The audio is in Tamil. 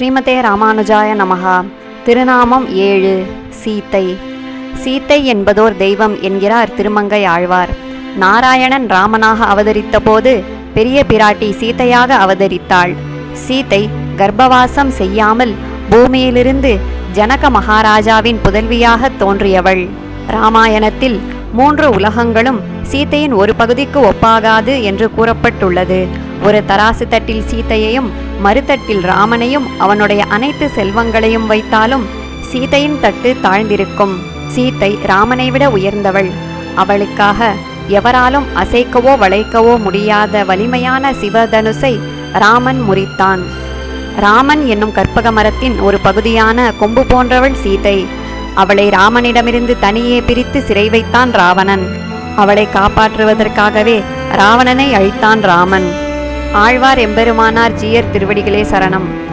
ஸ்ரீமதே ராமானுஜாய நமகா திருநாமம் ஏழு சீத்தை. சீத்தை என்பதோர் தெய்வம் என்கிறார் திருமங்கை ஆழ்வார். நாராயணன் ராமனாக அவதரித்த போது பெரிய பிராட்டி சீதையாக அவதரித்தாள். சீதை கர்ப்பவாசம் செய்யாமல் பூமியிலிருந்து ஜனக மகாராஜாவின் புதல்வியாக தோன்றியவள். ராமாயணத்தில் மூன்று உலகங்களும் சீதையின் ஒரு பகுதிக்கு ஒப்பாகாது என்று கூறப்பட்டுள்ளது. ஒரு தராசு தட்டில் சீதையையும் மறுதட்டில் ராமனையும் அவனுடைய அனைத்து செல்வங்களையும் வைத்தாலும் சீதையின் தட்டு தாழ்ந்திருக்கும். சீத்தை ராமனை விட உயர்ந்தவள். அவளுக்காக எவராலும் அசைக்கவோ வளைக்கவோ முடியாத வலிமையான சிவதனுசை ராமன் முறித்தான். ராமன் என்னும் கற்பக மரத்தின் ஒரு பகுதியான கொம்பு போன்றவள் சீதை அவளை ராமனிடமிருந்து தனியே பிரித்து சிறை வைத்தான் ராவணன். அவளை காப்பாற்றுவதற்காகவே ராவணனை அழித்தான் ராமன். ஆழ்வார் எம்பெருமானார் ஜீயர் திருவடிகளே சரணம்.